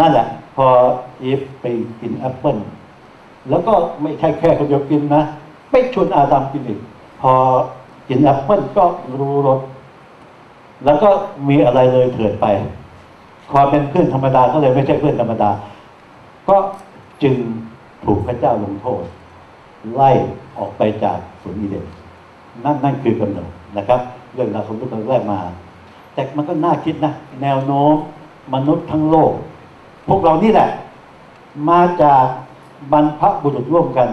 นั่นแหละ พออีฟไปกินแอปเปิลแล้วก็ไม่ใช่แค่คนเดียวกินนะ ไปชวนอาดัมกินอีก พอกินแอปเปิลก็รู้รสแล้วก็มีอะไรเลยเถิดไป ความเป็นเพื่อนธรรมดาก็เลยไม่ใช่เพื่อนธรรมดา ก็จึงถูกพระเจ้าลงโทษ ไล่ออกไปจากสวนอีเดนนั่นนั่นคือกำเนิดนะครับ เรื่องราวของลูกแรกมา แต่มันก็น่าคิดนะ แนวโน้มมนุษย์ทั้งโลก พวกเรานี่แหละ มาจากบรรพบุรุษร่วมกัน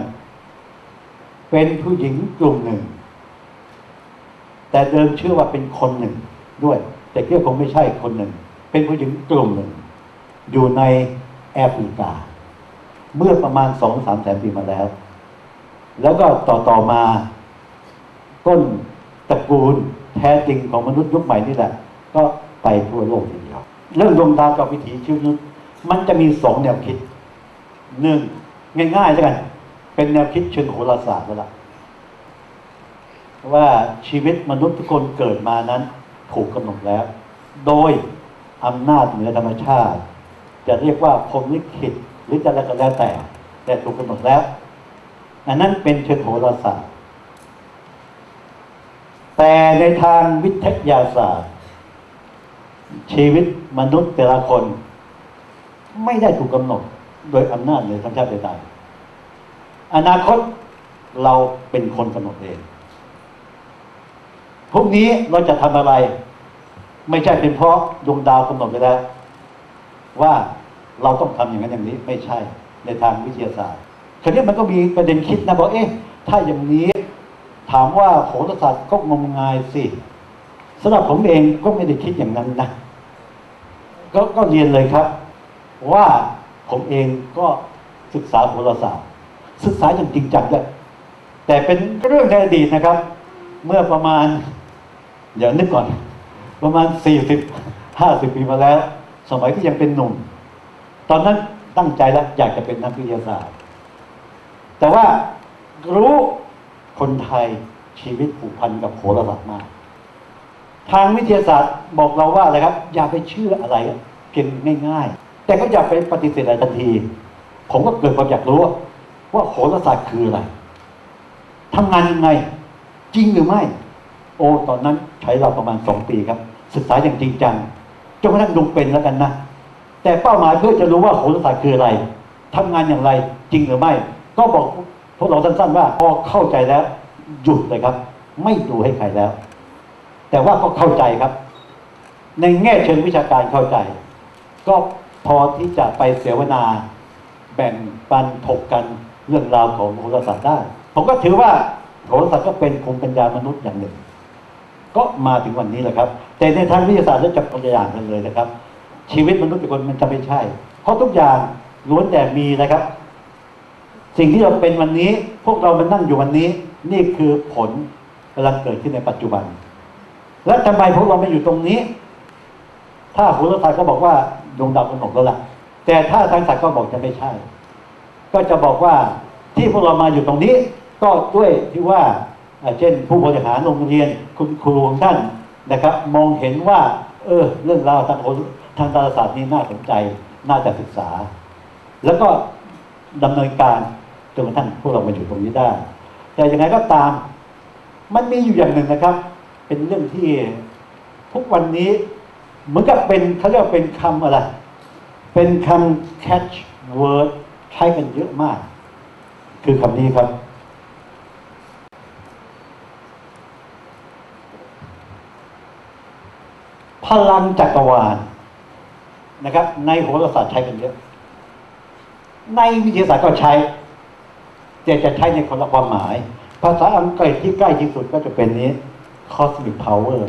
เป็นผู้หญิงกลุ่มหนึ่ง แต่เดิมเชื่อว่าเป็นคนหนึ่งด้วย แต่เกี่ยวคงไม่ใช่คนหนึ่ง เป็นผู้หญิงกลุ่มหนึ่ง อยู่ในแอฟริกา เมื่อประมาณสองสามแสนปีมาแล้ว แล้วก็ต่อต่อมาต้นตระกูลแท้จริงของมนุษย์ยุคใหม่นี่แหละ ก็ไปทั่วโลกทีเดียวเรื่องดวงดาวกับวิถีชีวิต มันจะมีสองแนวคิดหนึ่งง่ายๆแล้วกัน เป็นแนวคิดเชิงโหราศาสตร์แล้วล่ะว่าชีวิตมนุษย์ทุกคนเกิดมานั้นถูกกำหนดแล้ว โดยอำนาจเหนือธรรมชาติ จะเรียกว่าพรหมลิขิตหรือจะอะไรก็แล้วแต่ แต่ถูกกำหนดแล้วอันนั้นเป็นเชิงโหราศาสตร์ แต่ในทางวิทยาศาสตร์ ชีวิตมนุษย์แต่ละคน ไม่ได้ถูกกำหนดโดยอำนาจเหนือธรรมชาติใดๆอนาคตเราเป็นคนกำหนดเองพรุ่งนี้เราจะทำอะไร ไม่ใช่เป็นเพราะดวงดาวกำหนดไปแล้วว่าเราต้องทำอย่างนั้นอย่างนี้ไม่ใช่ในทางวิทยาศาสตร์คราวนี้มันก็มีประเด็นคิดนะบอกเอ๊ะถ้าอย่างนี้ถามว่าโหราศาสตร์ก็งมงายสิสำหรับผมเองก็ไม่ได้คิดอย่างนั้นนะก็ก็เรียนเลยครับ ว่าผมเองก็ศึกษาโหราศาสตร์ ศึกษาอย่างจริงจังด้วยแต่เป็นเรื่องในอดีตนะครับ เมื่อประมาณเดี๋ยวนึกก่อน ประมาณสี่สิบห้าสิบปีมาแล้ว สมัยที่ยังเป็นหนุ่ม ตอนนั้นตั้งใจแล้วอยากจะเป็นนักวิทยาศาสตร์ แต่ว่ารู้คนไทยชีวิตผูกพันกับโหราศาสตร์มาก ทางวิทยาศาสตร์บอกเราว่าอะไรครับ อย่าไปเชื่ออะไรเพียงง่าย ๆ แต่ก็อย่าไปปฏิเสธอะไรทันที ผมก็เกิดความอยากรู้ว่าโหราศาสตร์คืออะไรทำงานยังไง จริงหรือไม่ โอ้ตอนนั้นใช้เราประมาณสองปีครับ ศึกษาอย่างจริงจังจนกระทั่งลงเป็นแล้วกันนะแต่เป้าหมายเพื่อจะรู้ว่าโหราศาสตร์คืออะไรทำงานอย่างไรจริงหรือไม่ ก็บอกพวกเราสั้นๆว่าพอเข้าใจแล้ว หยุดเลยครับ ไม่ดูให้ใครแล้ว แต่ว่าก็เข้าใจครับ ในแง่เชิงวิชาการเข้าใจ ก็ พอที่จะไปเสวนาแบ่งปันถกกันเรื่องราวของโหราศาสตร์ได้ ผมก็ถือว่าโหราศาสตร์ก็เป็นภูมิปัญญามนุษย์อย่างหนึ่ง ก็มาถึงวันนี้แหละครับ แต่ในทางวิทยาศาสตร์แล้วจะคนละอย่างกันเลยนะครับ ชีวิตมนุษย์เป็นคนมันจะไม่ใช่ เพราะทุกอย่างล้วนแต่มีนะครับ สิ่งที่เราเป็นวันนี้ พวกเรามันนั่งอยู่วันนี้ นี่คือผลกำลังเกิดขึ้นในปัจจุบัน และทำไมพวกเราไม่อยู่ตรงนี้ ถ้าโหราศาสตร์ก็บอกว่า ดวงดาวกำหนดแล้วล่ะ แต่ถ้าทางศาสตร์ก็บอกจะไม่ใช่ ก็จะบอกว่าที่พวกเรามาอยู่ตรงนี้ก็ด้วยที่ว่าเช่นผู้บริหารโรงเรียนคุณครูของท่านนะครับ มองเห็นว่า เออ เรื่องราวทางทางดาราศาสตร์นี่น่าสนใจน่าจะศึกษา แล้วก็ดำเนินการจนกระทั่งพวกเรามาอยู่ตรงนี้ได้ แต่ยังไงก็ตาม มันมีอยู่อย่างหนึ่งนะครับ เป็นเรื่องที่ทุกวันนี้ เหมือนกับเป็นเขาเรียกว่าเป็นคำอะไร เป็นคำ catch word ใช้กันเยอะมาก คือคำนี้ครับ พลังจักรวาลนะครับ ในโหราศาสตร์ใช้กันเยอะ ในวิทยาศาสตร์ก็ใช้แต่จะใช้ในคนละความหมาย ภาษาอังกฤษที่ใกล้ที่สุดก็จะเป็นนี้ cosmic power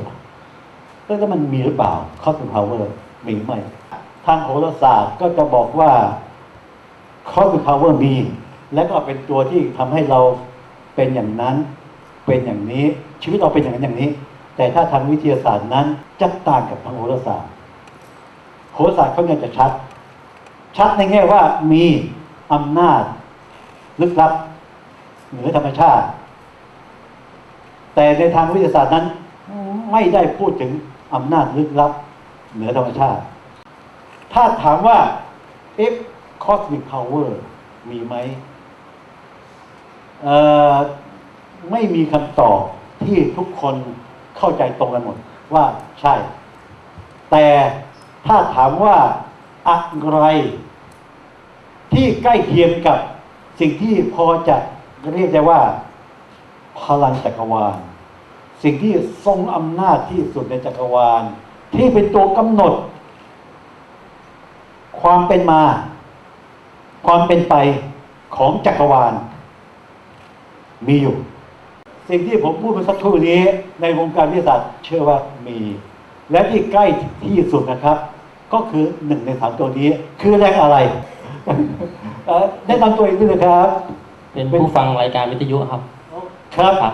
แล้วมันมีหรือเปล่า cosmic power มีไหมทางโหราศาสตร์ก็จะบอกว่า cosmic power มี และก็เป็นตัวที่ทำให้เราเป็นอย่างนั้น เป็นอย่างนี้ ชีวิตเราเป็นอย่างนั้นอย่างนี้ แต่ถ้าทางวิทยาศาสตร์นั้นจะต่างกับทางโหราศาสตร์โหราศาสตร์เขาเนี่ยจะชัด ชัดในแง่ว่ามีอำนาจลึกลับเหนือธรรมชาติ แต่ในทางวิทยาศาสตร์นั้นไม่ได้พูดถึง อำนาจลึกลับ เหนือธรรมชาติ ถ้าถามว่าเอ๊ะ cosmic power มีไหมไม่มีคำตอบที่ทุกคนเข้าใจตรงกันหมด ว่าใช่ แต่ถ้าถามว่าอะไรที่ใกล้เคียงกับสิ่งที่พอจะเรียกได้ว่า พลังจักรวาล สิ่งที่ทรงอำนาจที่สุดในจักรวาล ที่เป็นตัวกำหนด ความเป็นมา ความเป็นไปของจักรวาล มีอยู่ สิ่งที่ผมพูดเมื่อสักครู่นี้ ในวงการวิทยาศาสตร์เชื่อว่ามี และที่ใกล้ที่สุดนะครับ ก็คือหนึ่งในสามตัวนี้ คือแรงอะไรเอ่อแนะนำตัวเองด้วยนะครับ เป็นผู้ฟังรายการวิทยุครับ ครับครับ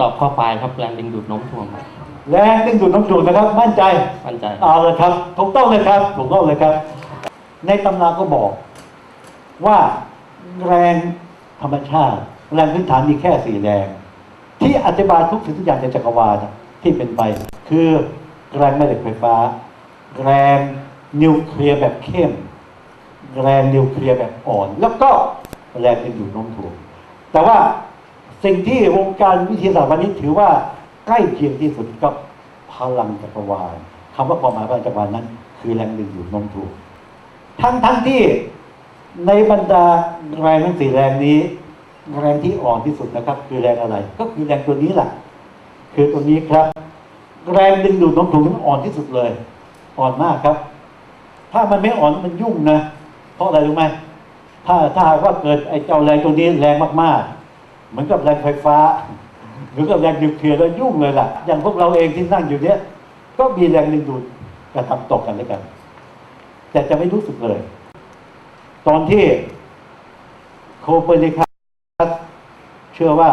ตอบข้อควายครับแรงดึงดูดโน้มถ่วงครับแรงดึงดูดน้ำถ่วงนะครับมั่นใจ มั่นใจเอาเลยครับถูกต้องเลยครับถูกต้องเลยครับ ในตำราก็บอกว่าแรงธรรมชาติ แรงพื้นฐานมีแค่สี่แรง ที่อธิบายทุกสิ่งทุกอย่างในจักรวาลที่เป็นไป คือแรงแม่เหล็กไฟฟ้า แรงนิวเคลียร์แบบเข้ม แรงนิวเคลียร์แบบอ่อน แล้วก็แรงดึงดูดโน้มถ่วงแต่ว่า สิ่งที่วงการวิทยาศาสตร์วันนี้ถือว่าใกล้เคียงที่สุดกับพลังจักรวาลคำว่าความหมายพลังจักรวาลนั้น คือแรงดึงดูดโน้มถ่วงทั้งทั้งที่ในบรรดาแรงทั้งสี่แรงนี้ แรงที่อ่อนที่สุดนะครับ คือแรงอะไร ก็คือแรงตัวนี้แหละคือตัวนี้ครับ แรงดึงดูดโน้มถ่วงนั้นอ่อนที่สุดเลย อ่อนมากครับ ถ้ามันไม่อ่อนมันยุ่งนะ เพราะอะไรรู้ไหมถ้าถ้าว่าเกิดไอ้เจ้าแรงตัวนี้แรงมากๆ เหมือนกับแรงไฟฟ้าหรือกับแรงนิวเคลียร์แล้วยุ่งเลยล่ะ อย่างพวกเราเองที่นั่งอยู่เนี้ยก็มีแรงดึงดูดกระทำตกกันด้วยกัน แต่จะไม่รู้สึกเลย ตอนที่โคเปอร์นิคัสเชื่อว่า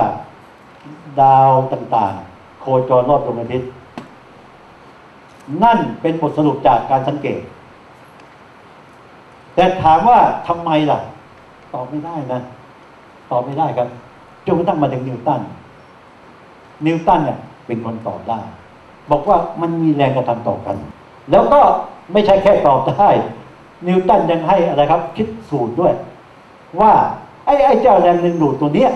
ดาวต่างๆ โคจรรอบดวงอาทิตย์นั่นเป็นบทสรุปจากการสังเกต แต่ถามว่าทำไมล่ะ ตอบไม่ได้นะ ตอบไม่ได้ครับ จนกระทั่งมาถึงนิวตันนิวตันเนี่ยเป็นคนตอบได้ บอกว่ามันมีแรงกระทำต่อกัน แล้วก็ไม่ใช่แค่ตอบได้ นิวตันยังให้อะไรครับ คิดสูตรด้วย ว่าไอ้ไอ้เจ้าแรงดึงดูดตัวเนี้ย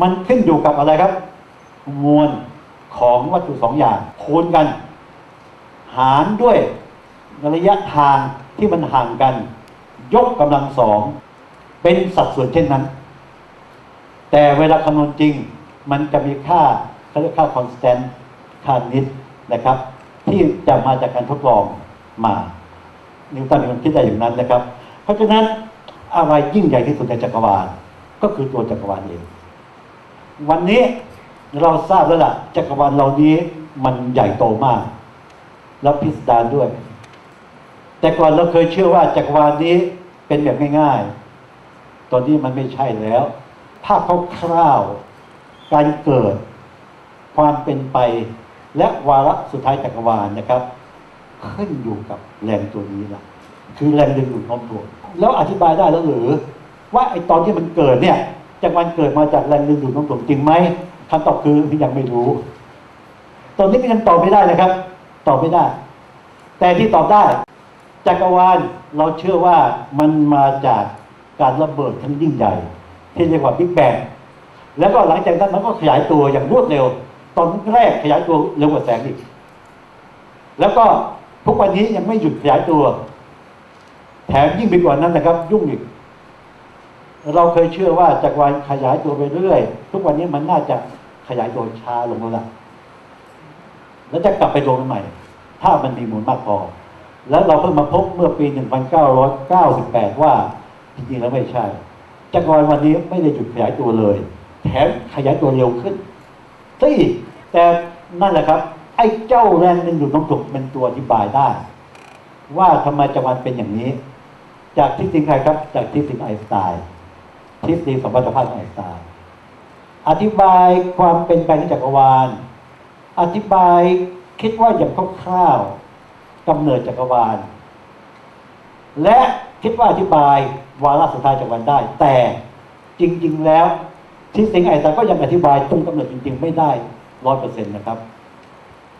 มันขึ้นอยู่กับอะไรครับ มวลของวัตถุสองอย่างคูณกัน หารด้วยระยะทางที่มันห่างกัน ยกกำลังสอง เป็นสัดส่วนเช่นนั้น แต่เวลาคำนวณจริง มันจะมีค่าเขาเรียกค่า constant ค่านิดนะครับ ที่จะมาจากการทดลองมา นิวตันเป็นคนคิดได้อย่างนั้นนะครับ เพราะฉะนั้นอะไรยิ่งใหญ่ที่สุดในจักรวาลก็คือตัวจักรวาลเองวันนี้เราทราบแล้วล่ะจักรวาลเรานี้มันใหญ่โตมาก แล้วพิสดารด้วย แต่ก่อนเราเคยเชื่อว่าจักรวาลนี้เป็นแบบง่าย ๆ ตอนนี้มันไม่ใช่แล้ว ภาพคร่าวๆการเกิดความเป็นไป และวาระสุดท้ายจักรวาลนะครับ ขึ้นอยู่กับแรงตัวนี้ละคือแรงดึงดูดโน้มถ่วงแล้วอธิบายได้แล้วหรือ ว่าไอตอนที่มันเกิดเนี่ยจักรวาลเกิดมาจากแรงดึงดูดโน้มถ่วงจริงไหมคำตอบคือยังไม่รู้ ตอนนี้ก็ยังตอบไม่ได้นะครับ ตอบไม่ได้ แต่ที่ตอบได้จักรวาลเราเชื่อว่ามันมาจากการระเบิดครั้งยิ่งใหญ่ ที่เรียกว่าบิ๊กแบงแล้วก็หลังจากนั้นมันก็ขยายตัวอย่างรวดเร็ว ตอนแรกขยายตัวเร็วกว่าแสงอีก แล้วก็ทุกวันนี้ยังไม่หยุดขยายตัว แถมยิ่งไปกว่านั้นนะครับ ยุ่งอีก เราเคยเชื่อว่าจักรวาลขยายตัวไปเรื่อย ทุกวันนี้มันน่าจะขยายตัวช้าลงแล้วล่ะแล้วจะกลับไปรวมกันใหม่ ถ้ามันมีมูลมากพอ แล้วเราเพิ่งมาพบเมื่อปี 1998 ว่าจริงๆแล้วไม่ใช่ จักรวาลวันนี้ไม่ได้หยุดขยายตัวเลย แถมขยายตัวเร็วขึ้นซะอีกแต่นั่นแหละครับ ไอ้เจ้าแรงดึงดูดน้ำตกเป็นตัวอธิบายได้ ว่าทำไมจักรวาลเป็นอย่างนี้ จากทฤษฎีใครครับ จากทฤษฎีไอน์สไตน์ทฤษฎีสมรรถภาพไอน์สไตน์อธิบายความเป็นไปของจักรวาล อธิบายคิดว่าอย่างคร่าวๆกำเนิดจักรวาล และคิดว่าอธิบาย วาระสุดท้ายจากวันได้ แต่จริง ๆ แล้วทฤษฎีไอน์สไตน์ก็ยังอธิบายตรงกำเนิดจริง ๆ ไม่ได้ร้อยเปอร์เซ็นต์นะครับ